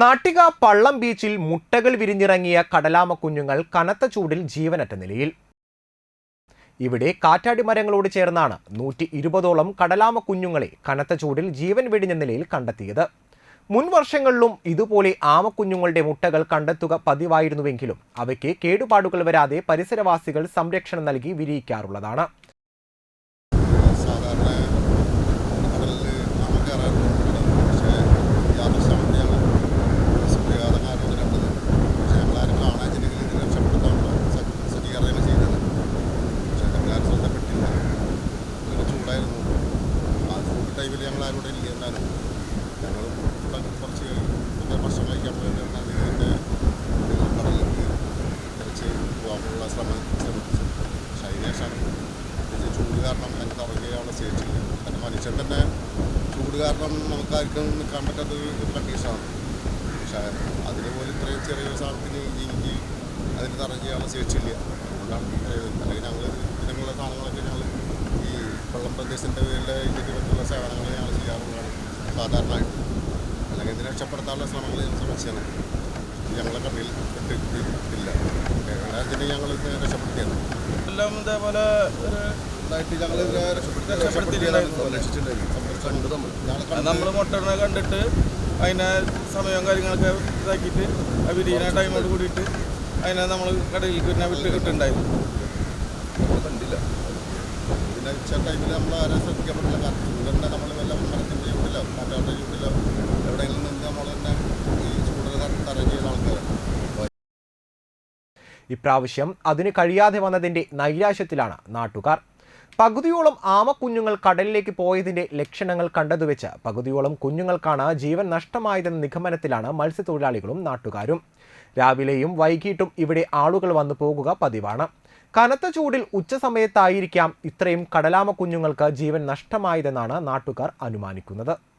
നാട്ടിക പള്ളം ബീച്ചിൽ മുട്ടകൾ വിരിഞ്ഞിറങ്ങിയ കടലാമ കുഞ്ഞുങ്ങൾ കനത്ത ചൂടിൽ ജീവനറ്റ നിലയിൽ. ഇവിടെ കാറ്റാടി മരങ്ങളോട് ചേർന്നാണ് നൂറ്റി ഇരുപതോളം കടലാമ കുഞ്ഞുങ്ങളെ കനത്ത ചൂടിൽ ജീവൻ വെടിഞ്ഞ നിലയിൽ കണ്ടെത്തിയത്. മുൻ വർഷങ്ങളിലും ഇതുപോലെ ആമക്കുഞ്ഞുങ്ങളുടെ മുട്ടകൾ കണ്ടെത്തുക പതിവായിരുന്നുവെങ്കിലും അവയ്ക്ക് കേടുപാടുകൾ വരാതെ പരിസരവാസികൾ സംരക്ഷണം നൽകി വിരിയിക്കാറുള്ളതാണ്. ചൂട് ഞങ്ങൾ ആരോടെ ഇല്ല എന്നാലും ഞങ്ങൾ കുറച്ച് കഴിഞ്ഞ് ഭക്ഷണം കഴിക്കാൻ പോയത് അതിന്റെ കടലിലേക്ക് കുറച്ച് പോകാനുള്ള ശ്രമം ശ്രമിച്ചു. പക്ഷേ ചൂട് കാരണം അതിന്റെ തറയ്ക്കാനുള്ള ശേഷിയില്ല കാരണം മനുഷ്യൻ തന്നെ ചൂട് കാരണം നമുക്കാർക്കും നിൽക്കാൻ പറ്റാത്ത ഒരു കണ്ടീഷനാണ് പക്ഷേ അതിന് ഇത്രയും ചെറിയൊരു സാധനത്തിന് ജീവിക്ക് അതിന് തറയ്ക്കാനുള്ള ശേഷിയില്ല അതുകൊണ്ടാണ് ഇത്രയും അല്ലെങ്കിൽ ഞങ്ങൾ ഇതിനുള്ള സാധനങ്ങളൊക്കെ ഞങ്ങൾ ഈ വെള്ളം പ്രദേശത്തിന്റെ പേരിലെ ഇതിന് പറ്റുള്ള സേവനങ്ങൾ ഞങ്ങൾ ചെയ്യാറുള്ളതാണ് സാധാരണയായിട്ട് അല്ലെങ്കിൽ ഇതിനെ രക്ഷപ്പെടുത്താനുള്ള ശ്രമങ്ങൾ ഞങ്ങൾ ശ്രമിച്ചതാണ് ഞങ്ങളുടെ കണ്ണിൽ പെട്ടിട്ടില്ല അതിന് ഞങ്ങൾ ഇതിനെ രക്ഷപ്പെടുത്തിയാണ് എല്ലാം ഇതേപോലെ ഒരു ഇതായിട്ട് ഞങ്ങൾ ഇതിനെ നമ്മൾ മുട്ടനെ കണ്ടിട്ട് അതിനെ സമയവും കാര്യങ്ങളൊക്കെ ഇതാക്കിയിട്ട് ആ വിരിയുന്ന ടൈമോട് കൂടിയിട്ട് അതിനെ നമ്മൾ കടയിലേക്ക് പിന്നെ വിട്ട് കിട്ടുന്നുണ്ടായിരുന്നു കണ്ടില്ല. പിന്നെ ചില ടൈമിൽ നമ്മൾ ആരും ശ്രദ്ധിക്കാൻ പറ്റില്ല. കാരണം നമ്മൾ ഇപ്രാവശ്യം അതിന് കഴിയാതെ വന്നതിന്റെ നൈരാശ്യത്തിലാണ് നാട്ടുകാർ. പകുതിയോളം ആമക്കുഞ്ഞുങ്ങൾ കടലിലേക്ക് പോയതിന്റെ ലക്ഷണങ്ങൾ കണ്ടതുവെച്ച് പകുതിയോളം കുഞ്ഞുങ്ങൾക്കാണ് ജീവൻ നഷ്ടമായതെന്ന നിഗമനത്തിലാണ് മത്സ്യത്തൊഴിലാളികളും നാട്ടുകാരും. രാവിലെയും വൈകിട്ടും ഇവിടെ ആളുകൾ വന്നു പോകുക പതിവാണ്. കനത്ത ചൂടിൽ ഉച്ചസമയത്തായിരിക്കാം ഇത്രയും കടലാമ കുഞ്ഞുങ്ങൾക്ക് ജീവൻ നഷ്ടമായതെന്നാണ് നാട്ടുകാർ അനുമാനിക്കുന്നത്.